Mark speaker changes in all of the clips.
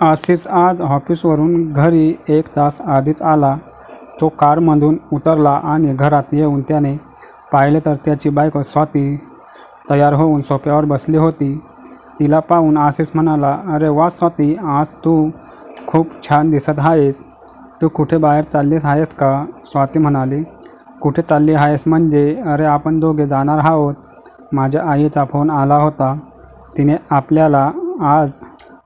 Speaker 1: आशिष आज ऑफिसवरून घरी एक तास आधीच आला. तो कारमधून उतरला आणि घरात येऊन त्याने पाहिले तर त्याची बायको स्वाती तयार होऊन सोप्यावर बसली होती. तिला पाहून आशिष म्हणाला, "अरे वा स्वाती, आज तू खूप छान दिसत आहेस. तू कुठे बाहेर चालली आहेस का? " स्वाती म्हणाली, "कुठे चालली आहेस म्हणजे? अरे आपण दोघे जाणार आहोत. माझ्या आईचा फोन आला होता. तिने आपल्याला आज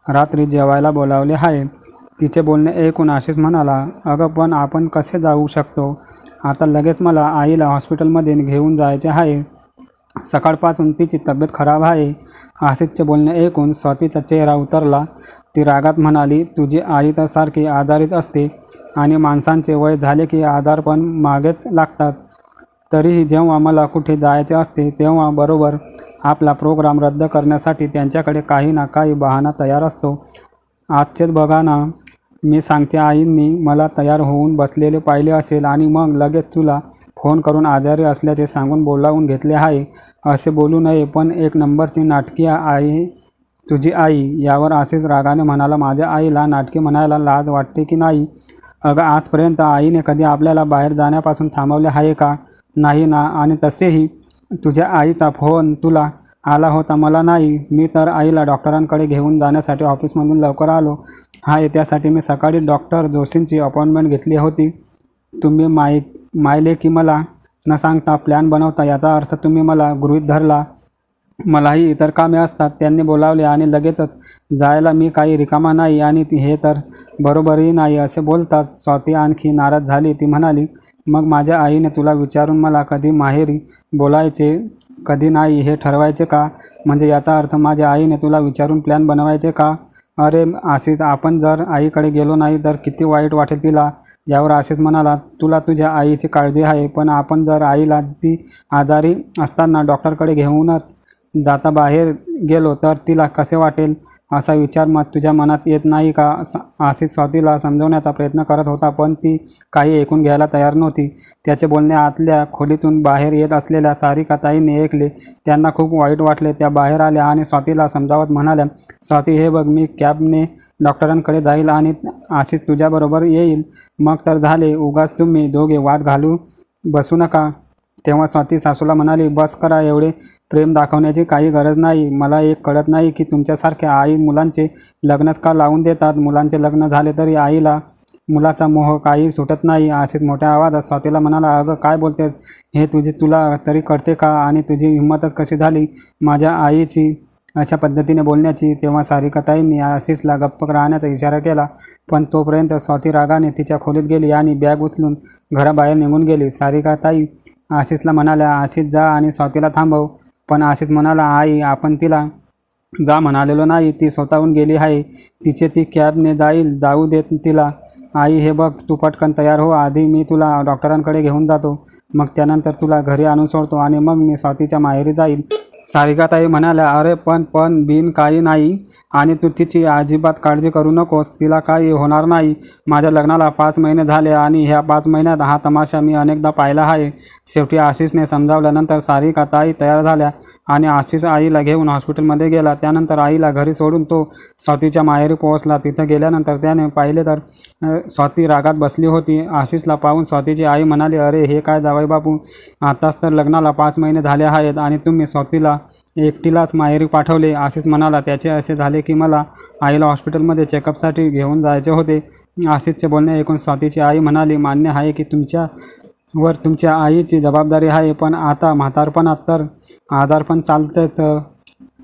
Speaker 1: रात्री जेवायला बोलावले आहे. " तिचे बोलणे ऐकून आशिष म्हणाला, "अगं पण आपण कसे जाऊ शकतो? आता लगेच मला आईला हॉस्पिटलमध्ये घेऊन जायचे आहे. सकाळपासून तिची तब्येत खराब आहे. " आशिषचे बोलणे ऐकून स्वातीचा चेहरा उतरला. ती रागात म्हणाली, "तुझी आई तर सारखी आजारीच असते आणि माणसांचे वय झाले की आजारपण मागेच लागतात. तरीही जेव्हा मला कुठे जायचे असते तेव्हा बरोबर आपला प्रोग्राम रद्द करण्यासाठी त्यांच्याकडे काही ना काही बहाणा तयार असतो. आजचेच बघा ना, मी सांगते आईंनी मला तयार होऊन बसलेले पाहिले असेल आणि मग लगेच तुला फोन करून आजारी असल्याचे सांगून बोलावून घेतले आहे. असे बोलू नये पण एक नंबरची नाटकी आई तुझी आई. " यावर असेच रागाने म्हणाला, "माझ्या आईला नाटकी म्हणायला लाज वाटते की नाही? अगं आजपर्यंत आईने कधी आपल्याला बाहेर जाण्यापासून थांबवले आहे का? नाही ना आणि तसेही तुझ्या आईचा फोन तुला आला होता मला नाही. मी तर आईला डॉक्टरांकडे घेऊन जाण्यासाठी ऑफिसमधून लवकर आलो हाय त्यासाठी मी सकाळी डॉक्टर जोशींची अपॉइंटमेंट घेतली होती. तुम्ही माय मायले की मला न सांगता प्लॅन बनवता याचा अर्थ तुम्ही मला गृहीत धरला. मलाही इतर कामे असतात. त्यांनी बोलावले आणि लगेचच जायला मी काही रिकामा नाही आणि हे तर बरोबरही नाही. असे बोलताच स्वाती आणखी नाराज झाली. ती म्हणाली, "मग माझ्या आईने तुला विचारून मला कधी माहेरी बोलायचे कधी नाही हे ठरवायचे का? म्हणजे याचा अर्थ माझ्या आईने तुला विचारून प्लॅन बनवायचे का? अरे आशिष आपण जर आईकडे गेलो नाही तर किती वाईट वाटेल तिला. यावर आशिष म्हणाला, "तुला तुझ्या आईची काळजी आहे पण आपण जर आईला ती आजारी असताना डॉक्टरकडे घेऊनच जाता बाहेर गेलो तर तिला कसे वाटेल? असा विचार तुझ्या मनात येत नाही का? असे स्वातीला समजवण्याचा प्रयत्न करत होता पण ती काही ऐकून घ्यायला तयार नव्हती. त्याचे बोलणे आतल्या खोलीतून बाहेर येत असलेल्या सारिकाताईंनी ऐकले. त्यांना खूप वाईट वाटले. त्या बाहेर आल्या आणि स्वातीला समजावत म्हणाल्या, "स्वाती हे बघ मी कॅबने डॉक्टरांकडे जाईल आणि आशिष तुझ्याबरोबर येईल. मग तर झाले. उगाच तुम्ही दोघे वाद घालू बसू नका. " तेव्हा स्वाती सासूला म्हणाली, "बस करा. एवढे प्रेम दाखवण्याची काही गरज नाही. मला एक कळत नाही की तुमच्यासारख्या आई मुलांचे लग्नच का लावून देतात? मुलांचे लग्न झाले तरी आईला मुलाचा मोह काही सुटत नाही. " असेच मोठ्या आवाजात स्वातीला म्हणाला, "अगं काय बोलतेस हे तुझे तुला तरी कळते का? आणि तुझी हिंमतच कशी झाली माझ्या आईची अशा पद्धतीने बोलण्याची? " तेव्हा सारिकाताईंनी आशिषला गप्प राहण्याचा इशारा केला पण तोपर्यंत स्वाती रागाने तिच्या खोलीत गेली आणि बॅग उचलून घराबाहेर निघून गेली. सारिकाताई आशिषला म्हणाल्या, "आशिष जा आणि स्वातीला थांबव. " पण आशिष म्हणाला, "आई आपण तिला जा म्हणालेलो नाही. ती स्वतःहून गेली आहे. तिचे ती कॅबने जाईल. जाऊ देत तिला. आई हे बघ तू पटकन तयार हो. आधी मी तुला डॉक्टरांकडे घेऊन जातो. मग त्यानंतर तुला घरी आणून सोडतो आणि मग मी स्वातीच्या माहेरी जाईल " सारिकाताई म्हणाल्या, "अरे पण पण बिन काही नाही आणि तू तिची अजिबात काळजी करू नकोस. तिला काही होणार नाही. माझ्या लग्नाला पाच महिने झाले आणि ह्या पाच महिन्यात हा तमाशा मी अनेकदा पाहिला आहे. " शेवटी आशिषने समजावल्यानंतर सारिकाताई तयार झाल्या आणि आशिष आईला घेऊन हॉस्पिटलमध्ये गेला. त्यानंतर आईला घरी सोडून तो स्वातीच्या माहेरी पोहोचला. तिथं गेल्यानंतर त्याने पाहिले तर स्वाती रागात बसली होती. आशिषला पाहून स्वातीची आई म्हणाली, "अरे हे काय जावईबापू, आताच तर लग्नाला पाच महिने झाले आहेत आणि तुम्ही स्वातीला एकटीलाच माहेरी पाठवले. " आशिष म्हणाला, "त्याचे असे झाले की मला आईला हॉस्पिटलमध्ये चेकअपसाठी घेऊन जायचे होते. " आशिषचे बोलणे ऐकून स्वातीची आई म्हणाली, "मान्य आहे की तुमच्यावर तुमच्या आईची जबाबदारी आहे पण आता म्हातारपणात तर आजारपण चालतेच.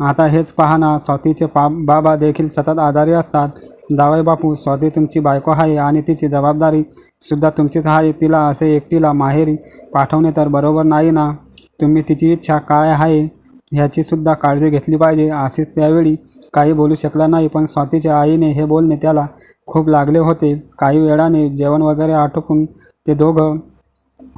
Speaker 1: आता हेच पहा ना स्वातीचे बाबा देखील सतत आजारी असतात. जावईबापू स्वाती तुमची बायको आहे आणि तिची जबाबदारी सुद्धा तुमचीच आहे. तिला असे एकटीला माहेरी पाठवणे तर बरोबर नाही ना? तुम्ही तिची इच्छा काय आहे ह्याची सुद्धा काळजी घेतली पाहिजे. " असे त्यावेळी काही बोलू शकला नाही पण स्वातीच्या आईने हे बोलणे त्याला खूप लागले होते. काही वेळाने जेवण वगैरे आटोपून ते दोघं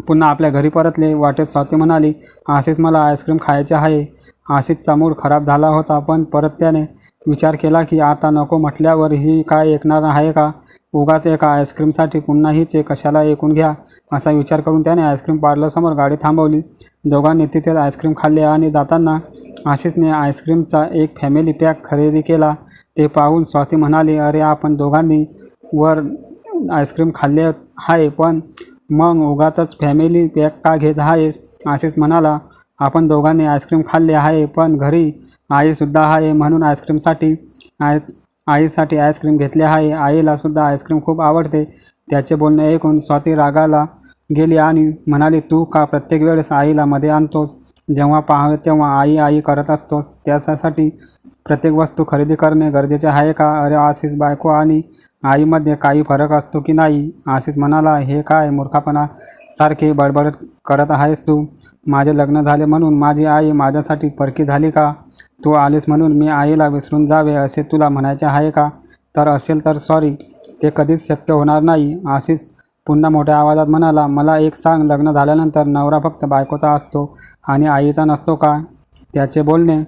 Speaker 1: पुन्हा आपल्या घरी परतले. वाटेत स्वाती म्हणाली, "आशिष मला आईस्क्रीम खायचे आहे. " आशिषचा मूड खराब झाला होता पण परत त्याने विचार केला की आता नको म्हटल्यावर ही काय ऐकणार आहे का? उगाच एका आईस्क्रीमसाठी पुन्हा एक कशाला ऐकून घ्या असा विचार करून त्याने आईस्क्रीम पार्लरसमोर गाडी थांबवली. दोघांनी तिथेच आईस्क्रीम खाल्ले आणि जाताना आशिषने आईस्क्रीमचा एक फॅमिली पॅक खरेदी केला. ते पाहून स्वाती म्हणाली अरे आपण दोघांनी वर आईस्क्रीम खाल्ले आहे पण मग उगाचच फॅमिली पॅक का घेत आहेस आशिष म्हणाला आपण दोघांनी आईस्क्रीम खाल्ले आहे पण घरी आईसुद्धा आहे म्हणून आईस्क्रीमसाठी आय आईसाठी आईस्क्रीम घेतले आहे. आईलासुद्धा आईस्क्रीम खूप आवडते. त्याचे बोलणे ऐकून स्वाती रागाला गेली आणि म्हणाली तू का प्रत्येक वेळेस आईला मध्ये आणतोस? जेव्हा पाहावे तेव्हा आई आई करत असतोस. त्यासाठी प्रत्येक वस्तू खरेदी करणे गरजेचे आहे का? अरे आशिष बायको आणि आईमध्ये काही फरक असतो की नाही? आशिष म्हणाला हे काय मूर्खापणा सारखे बडबड करत आहेस तू? माझे लग्न झाले म्हणून माझी आई माझ्यासाठी परकी झाली का? तू आलीस म्हणून मी आईला विसरून जावे असे तुला म्हणायचे आहे का? तर असेल तर सॉरी ते कधीच शक्य होणार नाही. आशिष पुन्हा मोठ्या आवाजात म्हणाला मला एक सांग लग्न झाल्यानंतर नवरा फक्त बायकोचा असतो आणि आईचा नसतो का? त्याचे बोलणे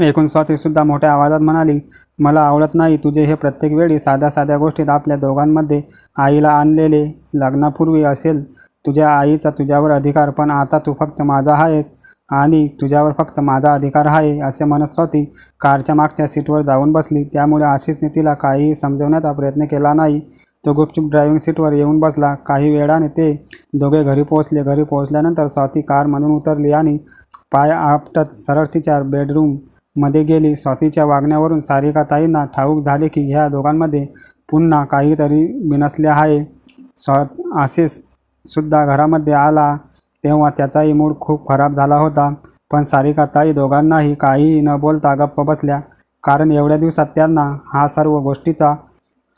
Speaker 1: एकूण स्वातीसुद्धा मोठ्या आवाजात म्हणाली मला आवडत नाही. तुझे हे प्रत्येक वेळी साध्या साध्या गोष्टीत आपल्या दोघांमध्ये आईला आणलेले लग्नापूर्वी असेल. तुझ्या आईचा तुझ्यावर अधिकार पण आता तू फक्त माझा आहेस आणि तुझ्यावर फक्त माझा अधिकार आहे असे म्हणत स्वाती कारच्या मागच्या सीटवर जाऊन बसली. त्यामुळे आशिषने तिला काहीही समजवण्याचा प्रयत्न केला नाही. तो गुपचूप ड्रायव्हिंग सीटवर येऊन बसला. काही वेळाने ते दोघे घरी पोहोचले. घरी पोहोचल्यानंतर स्वाती कारमधून उतरली आणि पाय आपटत सरळ तिच्या मध्ये गेली. स्वातीच्या वागण्यावरून सारिकाताईंना ठाऊक झाले की ह्या दोघांमध्ये पुन्हा काहीतरी बिनसले आहे. स्वा आशिष सुद्धा घरामध्ये आला तेव्हा त्याचाही मूड खूप खराब झाला होता. पण सारिकाताई दोघांनाही काहीही न बोलता गप्प बसल्या. कारण एवढ्या दिवसात त्यांना हा सर्व गोष्टीचा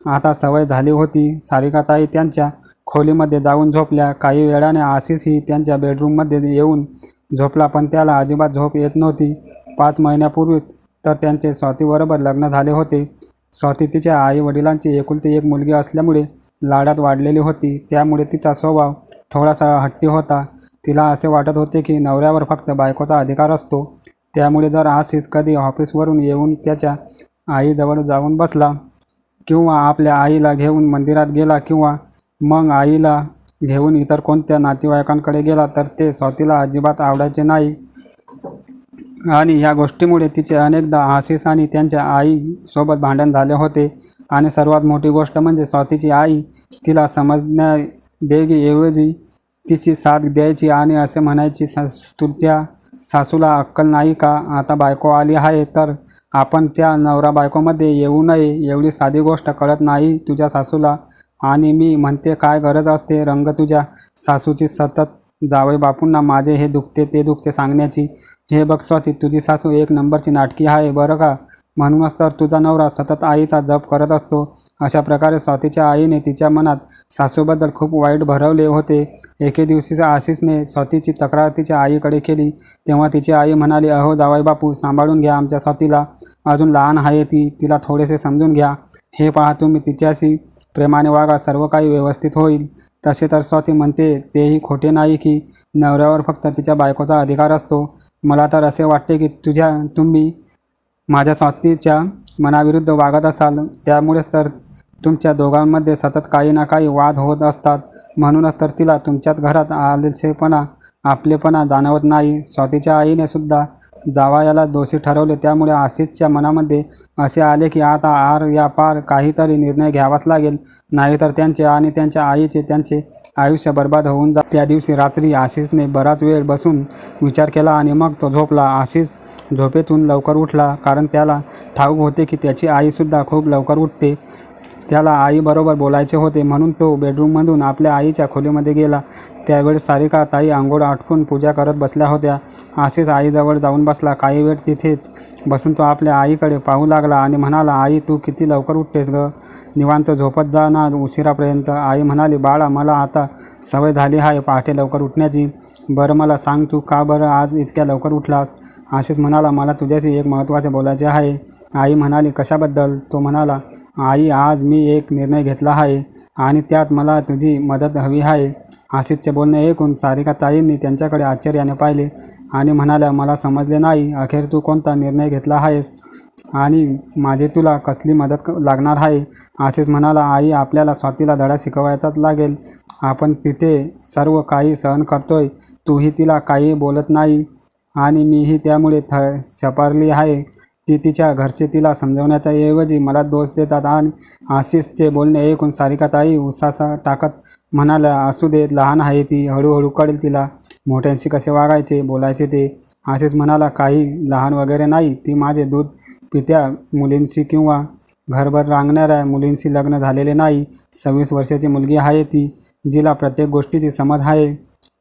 Speaker 1: आता सवय झाली होती. सारिकाताई त्यांच्या खोलीमध्ये जाऊन झोपल्या. काही वेळाने आशिषही त्यांच्या बेडरूममध्ये येऊन झोपला पण त्याला अजिबात झोप येत नव्हती. पाच महिन्यापूर्वीच तर त्यांचे स्वातीबरोबर लग्न झाले होते. स्वाती तिच्या आई वडिलांची एकुलती एक मुलगी असल्यामुळे लाडात वाढलेली होती. त्यामुळे तिचा स्वभाव थोडासा हट्टी होता. तिला असे वाटत होते की नवऱ्यावर फक्त बायकोचा अधिकार असतो. त्यामुळे जर आशिष कधी ऑफिसवरून येऊन त्याच्या आईजवळ जाऊन बसला किंवा आपल्या आईला घेऊन मंदिरात गेला किंवा मग आईला घेऊन इतर कोणत्या नातेवाईकांकडे गेला तर ते स्वातीला अजिबात आवडायचे नाही. आणि या गोष्टीमुळे तिचे अनेकदा आशिष आणि त्यांच्या आईसोबत भांडण झाले होते. आणि सर्वात मोठी गोष्ट म्हणजे स्वातीची आई तिला समजण्या देगीऐवजी तिची साथ द्यायची आणि असे म्हणायची सास तुझ्या सासूला अक्कल नाही का? आता बायको आली आहे तर आपण त्या नवरा बायकोमध्ये येऊ नये. एवढी साधी गोष्ट कळत नाही तुझ्या सासूला. आणि मी म्हणते काय गरज असते रंग तुझ्या सासूची सतत जावई बापूंना माझे हे दुखते ते दुखते सांगण्याची. हे बघ स्वाती तुझी सासू एक नंबरची नाटकी आहे बरं का? म्हणूनच तर तुझा नवरा सतत आईचा जप करत असतो. अशा प्रकारे स्वातीच्या आईने तिच्या मनात सासूबद्दल खूप वाईट भरवले होते. एके दिवशी आशिषने स्वातीची तक्रार तिच्या आईकडे केली. तेव्हा तिची आई म्हणाली अहो जावाई बापू सांभाळून घ्या आमच्या स्वातीला. अजून लहान आहे ती तिला थोडेसे समजून घ्या. हे पहा तुम्ही तिच्याशी प्रेमाने वागा सर्व काही व्यवस्थित होईल. तसे तर स्वाती म्हणते तेही खोटे नाही की नवऱ्यावर फक्त तिच्या बायकोचा अधिकार असतो. मला तर असे वाटते की तुझ्या तुम्ही माझ्या स्वातीच्या मनाविरुद्ध वागत असाल. त्यामुळेच तर तुमच्या दोघांमध्ये सतत काही ना काही वाद होत असतात. म्हणूनच तर तिला तुमच्याच घरात आलेसेपणा आपलेपणा जाणवत नाही. स्वातीच्या आईने सुद्धा जावायाला दोषी ठरवले. त्यामुळे आशिषच्या मनामध्ये असे आले की आता आर या पार काहीतरी निर्णय घ्यावाच लागेल. नाहीतर त्यांचे आणि त्यांच्या आईचे त्यांचे आयुष्य बर्बाद होऊन जा त्या दिवशी रात्री आशिषने बराच वेळ बसून विचार केला आणि मग तो झोपला. आशिष झोपेतून लवकर उठला कारण त्याला ठाऊक होते की त्याची आईसुद्धा खूप लवकर उठते. त्याला आईबरोबर बोलायचे होते म्हणून तो बेडरूममधून आपल्या आईच्या खोलीमध्ये गेला. त्यावेळेस सारिका ताई आंघोळ आटकून पूजा करत बसल्या होत्या. असेच आईजवळ जाऊन बसला. काही वेळ तिथेच बसून तो आपल्या आईकडे पाहू लागला आणि म्हणाला आई तू किती लवकर उठतेस ग? निवांत झोपत जा ना उशिरापर्यंत. आई म्हणाली बाळा मला आता सवय झाली आहे पहाटे लवकर उठण्याची. बरं मला सांग तू का बरं आज इतक्या लवकर उठलास? आशिष म्हणाला मला तुझ्याशी एक महत्त्वाचे बोलायचे आहे. आई म्हणाली कशाबद्दल? तो म्हणाला आई आज मी एक निर्णय घेतला आहे आणि त्यात मला तुझी मदत हवी आहे. आशिषचे बोलणे ऐकून सारिका ताईंनी त्यांच्याकडे आश्चर्याने पाहिले. आणि म्हणाल्या मला समजले नाही. अखेर तू कोणता निर्णय घेतला आहेस? आणि माझी तुला कसली मदत लागणार आहे? आशिष म्हणाला आई आपल्याला स्वातीला धडा शिकवायचाच लागेल. आपण तिथे सर्व काही सहन करतोय. तूही तिला काही बोलत नाही. आणि मीही त्यामुळे थ शपारली आहे. ती तिच्या घरचे तिला समजवण्याच्या ऐवजी मला दोष देतात. आणि आशिषचे बोलणे ऐकून सारिकाताई उसासा टाकत म्हणाल्या असू दे लहान आहे ती. हळूहळू कळेल तिला. मोठ्यांशी कसे वागायचे बोलायचे ते? असेच म्हणाला काही लहान वगैरे नाही ती माझे दूध पित्या मुलींशी किंवा घरभर रांगणाऱ्या मुलींशी लग्न झालेले नाही. सव्वीस वर्षाची मुलगी आहे ती जिला प्रत्येक गोष्टीची समज आहे.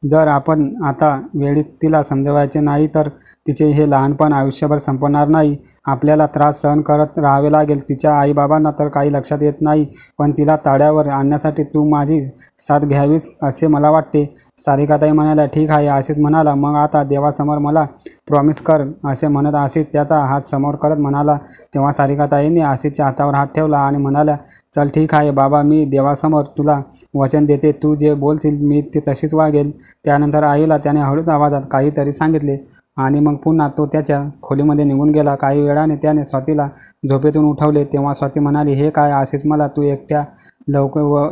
Speaker 1: जर आपण आता वेळीच तिला समजवायचे नाही तर तिचे हे लहानपण आयुष्यभर संपणार नाही. आपल्याला त्रास सहन करत राहावे लागेल. तिच्या आईबाबांना तर काही लक्षात येत नाही पण तिला ताड्यावर आणण्यासाठी तू माझी साथ घ्यावीस असे मला वाटते. सारिकाताई म्हणाल्या ठीक आहे आशिष म्हणाला. मग आता देवासमोर मला प्रॉमिस कर असे म्हणत आशिष त्याचा हात समोर करत म्हणाला. तेव्हा सारिकाताईंनी आशिषच्या हातावर हात ठेवला आणि म्हणाल्या चल ठीक आहे बाबा मी देवासमोर तुला वचन देते. तू जे बोलशील मी ते तशीच वागेल. त्यानंतर आईला त्याने हळूच आवाजात काहीतरी सांगितले. आणि मग पुन्हा तो त्याच्या खोलीमध्ये निघून गेला. काही वेळाने त्याने स्वातीला झोपेतून उठवले. तेव्हा स्वाती म्हणाली हे काय आशिष मला तू एकट्या लवकर व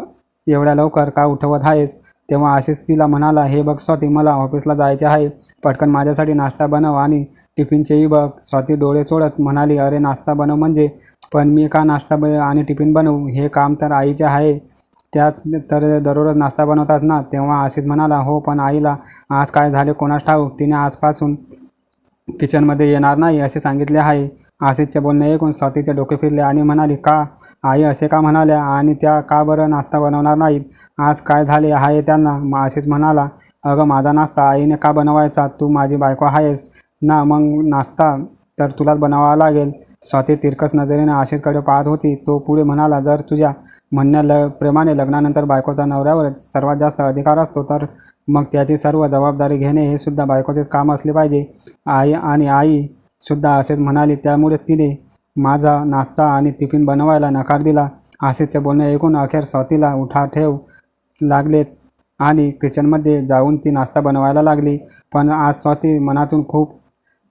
Speaker 1: एवढ्या लवकर का उठवत आहेस? तेव्हा आशिष तिला म्हणाला हे बघ स्वाती मला ऑफिसला जायचे आहे. पटकन माझ्यासाठी नाश्ता बनव आणि टिफिनचेही बघ. स्वाती डोळे चोळत म्हणाली अरे नाश्ता बनव म्हणजे? पण मी का नाश्ता ब आणि टिफिन बनवू? हे काम तर आईचे आहे. त्याच तर दररोज नाश्ता बनवतात ना. तेव्हा आशिष म्हणाला हो पण आईला आज काय झाले कोणास ठाऊक? तिने आजपासून किचनमध्ये येणार नाही असे सांगितले आहे. आशिषचे बोलणे ऐकून स्वातीचे डोके फिरले आणि म्हणाली का? आई असे का म्हणाल्या? आणि त्या का बरं नाश्ता बनवणार नाहीत? आज काय झाले आहे त्यांना? मग आशिष म्हणाला अगं माझा नाश्ता आईने का बनवायचा? तू माझी बायको आहेस ना. मग नाश्ता तर तुलाच बनवावा लागेल. स्वाती तिरकस नजरेने आशिषकडे पाहत होती. तो पुढे म्हणाला जर तुझ्या म्हणण्या ल प्रेमाने लग्नानंतर बायकोचा नवऱ्यावर सर्वात जास्त अधिकार असतो तर मग त्याची सर्व जबाबदारी घेणे हे सुद्धा बायकोचेच काम असले पाहिजे. आई आणि आई सुद्धा असेच म्हणाली. त्यामुळे तिने माझा नाश्ता आणि टिफिन बनवायला नकार दिला. आशिषचे बोलणे ऐकून अखेर स्वातीला उठा ठेव लागलेच आणि किचनमध्ये जाऊन ती नाश्ता बनवायला लागली. पण आज स्वाती मनातून खूप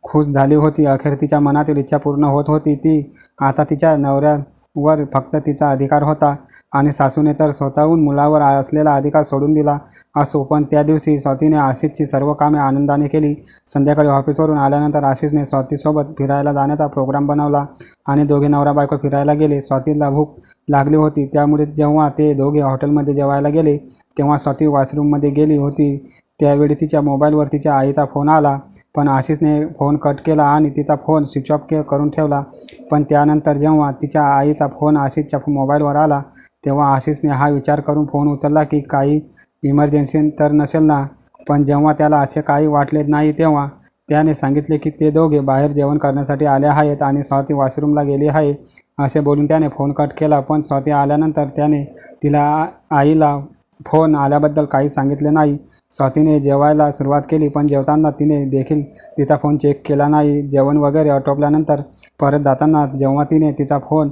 Speaker 1: खुश झाली होती. अखेर तिच्या मनातील इच्छा पूर्ण होत होती. ती आता तिच्या नवऱ्यावर फक्त तिचा अधिकार होता आणि सासूने तर स्वतःहून मुलावर असलेला अधिकार सोडून दिला असो पण त्या दिवशी स्वातीने आशिषची सर्व कामे आनंदाने केली. संध्याकाळी ऑफिसवरून आल्यानंतर आशिषने स्वातीसोबत फिरायला जाण्याचा प्रोग्राम बनवला आणि दोघे नवरा बायको फिरायला गेले. स्वातीला भूक लागली होती. त्यामुळे जेव्हा ते दोघे हॉटेलमध्ये जेवायला गेले तेव्हा स्वाती वॉशरूममध्ये गेली होती. त्यावेळी तिच्या मोबाईलवर तिच्या आईचा फोन आला. पण आशिषने फोन कट केला आणि तिचा फोन स्विच ऑफ के करून ठेवला. पण त्यानंतर जेव्हा तिच्या आईचा फोन आशिषच्या मोबाईलवर आला तेव्हा आशिषने हा विचार करून फोन उचलला की काही इमर्जन्सी तर नसेल ना पण जेव्हा त्याला असे काही वाटले नाही तेव्हा त्याने सांगितले की ते दोघे बाहेर जेवण करण्यासाठी आले आहेत आणि स्वाती वॉशरूमला गेली आहे असे बोलून त्याने फोन कट केला. पण स्वाती आल्यानंतर त्याने तिला आईला फोन आल्याबद्दल काही सांगितले नाही. स्वातीने जेवायला सुरुवात केली पण जेवताना तिने देखील तिचा फोन चेक केला नाही. जेवण वगैरे आटोपल्यानंतर परत जाताना जेव्हा तिने तिचा फोन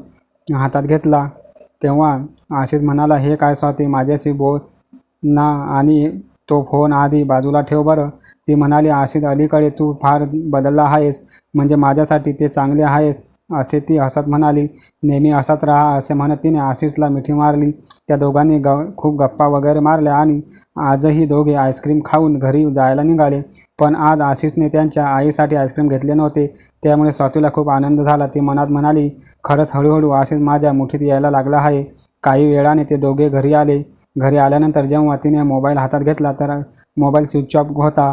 Speaker 1: हातात घेतला तेव्हा आशिष म्हणाला हे काय स्वाती माझ्याशी बोल ना आणि तो फोन आधी बाजूला ठेव बरं. ती म्हणाली आशिष अलीकडे तू फार बदलला आहेस म्हणजे माझ्यासाठी ते चांगले आहेस असे ती हसत म्हणाली नेहमी हसत राहा असे म्हणत तिने आशिषला मिठी मारली. त्या दोघांनी ग खूप गप्पा वगैरे मारल्या आणि आजही दोघे आईस्क्रीम खाऊन घरी जायला निघाले. पण आज आशिषने त्यांच्या आईसाठी आईस्क्रीम घेतले नव्हते. त्यामुळे स्वातीला खूप आनंद झाला. ती मनात म्हणाली खरंच हळूहळू आशिष माझ्या मुठीत यायला लागला आहे. काही वेळाने ते दोघे घरी आले. घरी आल्यानंतर जेव्हा तिने मोबाईल हातात घेतला तर मोबाईल स्विच ऑफ होता.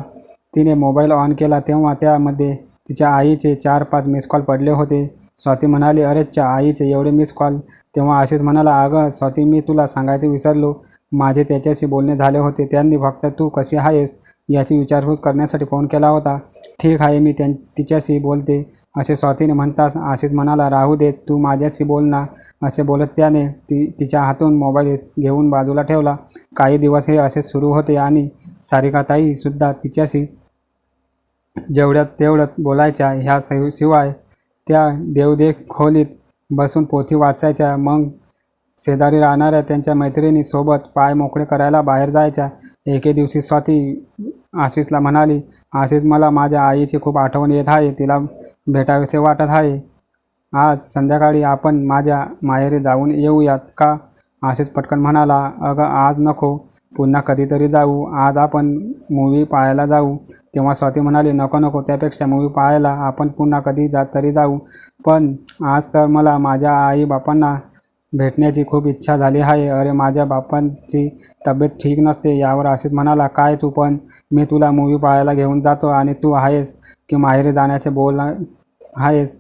Speaker 1: तिने मोबाईल ऑन केला तेव्हा त्यामध्ये तिच्या आईचे चार पाच मिस कॉल पडले होते. स्वाती म्हणाली अरेच्या आईचे एवढे मिस कॉल तेव्हा आशिष म्हणाला अगं स्वाती मी तुला सांगायचे विसरलो. माझे त्याच्याशी बोलणे झाले होते. त्यांनी फक्त तू कशी आहेस याची विचारपूस करण्यासाठी फोन केला होता. ठीक आहे मी त्यां तिच्याशी बोलते. असे स्वातीने म्हणताच आशिष म्हणाला राहू दे तू माझ्याशी बोल ना. असे बोलत त्याने ती तिच्या हातून मोबाईल घेऊन बाजूला ठेवला. काही दिवस हे असे सुरू होते आणि सारिकाताईसुद्धा तिच्याशी जेवढ्यात तेवढंच बोलायच्या ह्या शिव शिवाय त्या देवदेव खोलीत बसून पोथी वाचायच्या. मग शेजारी राहणाऱ्या त्यांच्या मैत्रिणीसोबत पाय मोकळे करायला बाहेर जायच्या. एके दिवशी स्वाती आशिषला म्हणाली आशिष मला माझ्या आईची खूप आठवण येत आहे. तिला भेटावेसे वाटत आहे. आज संध्याकाळी आपण माझ्या माहेरी जाऊन येऊयात का? आशिष पटकन म्हणाला अगं आज नको. पुन्हा कधीतरी जाऊ. आज आपण मूवी पाहायला जाऊ. तेव्हा स्वाती म्हणाली नको नको त्यापेक्षा मूवी पाहायला आपण पुन्हा कधी जा तरी जाऊ. पण आज तर मला माझ्या आई बापांना भेटण्याची खूप इच्छा झाली आहे. अरे माझ्या बापांची तब्येत ठीक नसते यावर आशिष म्हणाला काय तू पण मी तुला मूवी पाहायला घेऊन जातो आणि तू आहेस की माहेरी जाण्याचे बोल आहेस.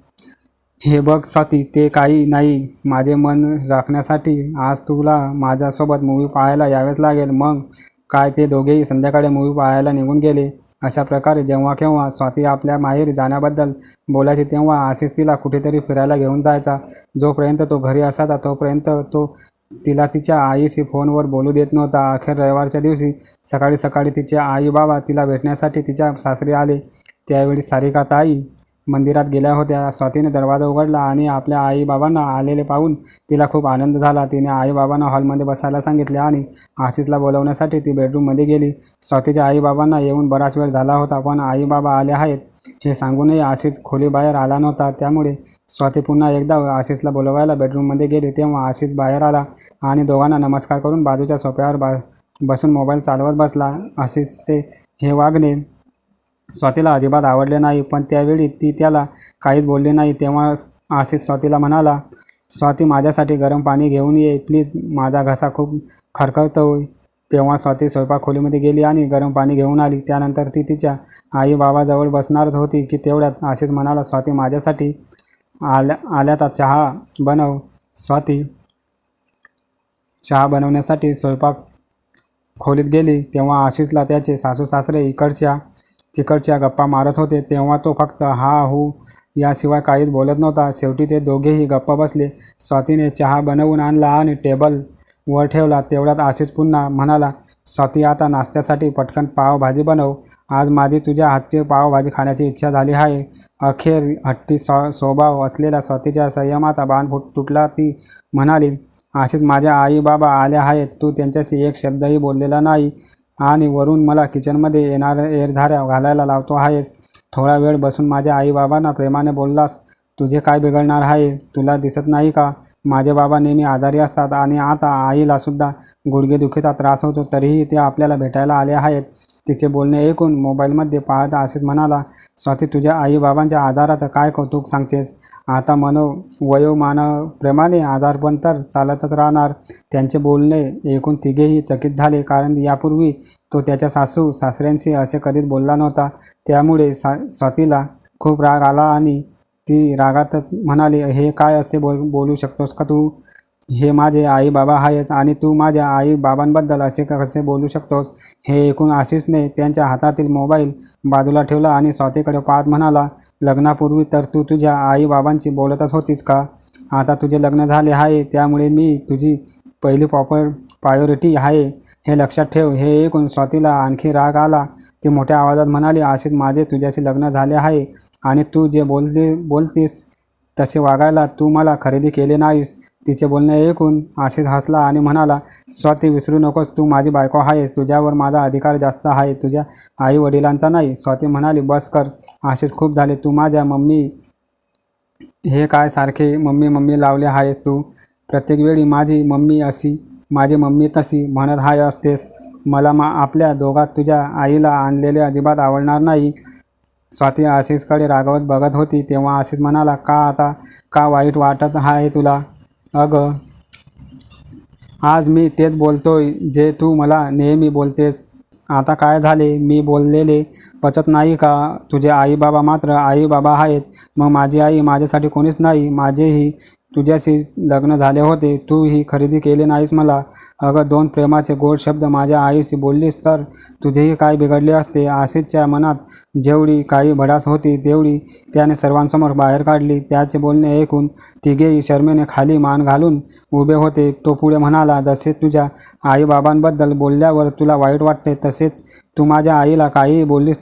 Speaker 1: हे बघ स्वाती ते काही नाही. माझे मन राखण्यासाठी आज तुला माझ्यासोबत मूवी पाहायला यावेच लागेल. मग काय ते दोघेही संध्याकाळी मूवी पाहायला निघून गेले. अशा प्रकारे जेव्हा केव्हा स्वाती आपल्या माहेरी जाण्याबद्दल बोलायची तेव्हा आशिष तिला कुठेतरी फिरायला घेऊन जायचा. जोपर्यंत तो घरी असायचा तोपर्यंत तो तिला तिच्या आईशी फोनवर बोलू देत नव्हता. अखेर रविवारच्या दिवशी सकाळी सकाळी तिचे आई बाबा तिला भेटण्यासाठी तिच्या सासरी आले. त्यावेळी सारिका ताई मंदिरात गेल्या होत्या. स्वातीने दरवाजा उघडला आणि आपल्या आईबाबांना आलेले पाहून तिला खूप आनंद झाला. तिने आईबाबांना हॉलमध्ये बसायला सांगितले आणि आशिषला बोलवण्यासाठी ती बेडरूममध्ये गेली. स्वातीच्या आईबाबांना येऊन बराच वेळ झाला होता पण आईबाबा आले आहेत हे सांगूनही आशिष खोलीबाहेर आला नव्हता. त्यामुळे स्वाती पुन्हा एकदा आशिषला बोलवायला बेडरूममध्ये गेली. तेव्हा आशिष बाहेर आला आणि दोघांना नमस्कार करून बाजूच्या सोप्यावर बा बसून मोबाईल चालवत बसला. आशिषचे हे वागणे स्वातीला अजिबात आवडले नाही पण त्यावेळी ती त्याला काहीच बोलली नाही. तेव्हा आशिष स्वातीला म्हणाला स्वाती माझ्यासाठी गरम पाणी घेऊन ये प्लीज. माझा घसा खूप खरखरतो तेव्हा स्वाती स्वयंपाक खोलीमध्ये गेली आणि गरम पाणी घेऊन आली. त्यानंतर ती तिच्या आई बाबाजवळ बसणारच होती की तेवढ्यात आशिष म्हणाला स्वाती माझ्यासाठी आल्या आल्याचा चहा बनव. स्वाती चहा बनवण्यासाठी स्वयंपाक खोलीत गेली. तेव्हा आशिषला त्याचे सासू सासरे इकडच्या तिकडच्या गप्पा मारत होते तेव्हा तो फक्त हा हू याशिवाय काहीच बोलत नव्हता. शेवटी ते दोघेही गप्पा बसले. स्वातीने चहा बनवून आणला आणि टेबल वर ठेवला. तेवढ्यात आशिष पुन्हा म्हणाला स्वाती आता नाश्त्यासाठी पटकन पावभाजी बनव. आज माझी तुझ्या हातची पावभाजी खाण्याची इच्छा झाली आहे. अखेर हट्टी स्व स्वभाव असलेल्या स्वातीच्या संयमाचा बाण फुट तुटला ती म्हणाली आशिष माझ्या आई बाबा आल्या आहेत. तू त्यांच्याशी एक शब्दही बोललेला नाही. आणि वरून मला किचनमध्ये येणाऱ्या एरझाऱ्या घालायला लावतो आहेस. थोडा वेळ बसून माझ्या आईबाबांना प्रेमाने बोललास. तुझे काय बिघडणार आहे? तुला दिसत नाही का? माझे बाबा नेहमी आजारी असतात आणि आता आईलासुद्धा गुडघेदुखीचा त्रास होतो तरीही ते आपल्याला भेटायला आले आहेत. तिचे बोलणे ऐकून मोबाईलमध्ये पाहत आशिष म्हणाला स्वाती तुझ्या आईबाबांच्या आजाराचं काय कौतुक सांगतेस? आता मनो वयोमानाप्रमाणे आजारपण तर चालतच राहणार. त्यांचे बोलणे ऐकून तिघेही चकित झाले कारण यापूर्वी तो त्याच्या सासू सासऱ्यांशी असे कधीच बोलला नव्हता. त्यामुळे सा स्वातीला खूप राग आला आणि ती रागातच म्हणाली हे काय असे बोल बोलू शकतोस का तू? हे माझे आई बाबा आहेस आणि तू माझ्या आई बाबांबद्दल असे कसे बोलू शकतोस? हे ऐकून आशिषने त्यांच्या हातातील मोबाईल बाजूला ठेवला आणि स्वातीकडे पाहत म्हणाला लग्नापूर्वी तर तू तुझ्या आई बाबांची बोलतच होतीस का? आता तुझे लग्न झाले आहे त्यामुळे मी तुझी पहिली प्रॉपर प्रायोरिटी आहे. हे लक्षात ठेव. हे ऐकून स्वातीला आणखी राग आला. ती मोठ्या आवाजात म्हणाली आशिष माझे तुझ्याशी लग्न झाले आहे आणि तू जे बोलते बोलतीस तसे वागायला तू मला खरेदी केले नाहीस. तिचे बोलणे ऐकून आशिष हसला आणि म्हणाला स्वाती विसरू नकोस. तू माझी बायको आहेस. तुझ्यावर माझा अधिकार जास्त आहे. तुझ्या आई वडिलांचा नाही. स्वाती म्हणाली बस कर. आशिष खूप झाले. तू माझ्या मम्मी हे काय सारखे मम्मी मम्मी लावले आहेस तू? प्रत्येक वेळी माझी मम्मी अशी माझी मम्मी तशी म्हणत हाय असतेस. मला मा आपल्या दोघात तुझ्या आईला आणलेले अजिबात आवडणार नाही. स्वाती आशिषकडे रागवत बघत होती. तेव्हा आशिष म्हणाला का आता? का वाईट वाटत आहे तुला? अगं आज मी तेच बोलतोय जे तू मला नेहमी बोलतेस. आता काय झाले? मी बोललेले पचत नाही का? तुझे आई बाबा मात्र आई बाबा आहेत. मग माझी आई माझ्यासाठी कोणीच नाही. माझेही तुझ्याशी लग्न झाले होते तू ही खरेदी केली नाहीस मला. अगं दोन प्रेमाचे गोड शब्द माझ्या आईशी बोललीस तर तुझेही काय बिघडले असते? आशिषच्या मनात जेवढी काही भडास होती तेवढी त्याने सर्वांसमोर बाहेर काढली. त्याचे बोलणे ऐकून तिघेही शर्मेने खाली मान घालून उभे होते. तो पुढे म्हणाला जसे तुझ्या आईबाबांबद्दल बोलल्यावर तुला वाईट वाटते तसेच तू माझ्या आईला काहीही बोललीस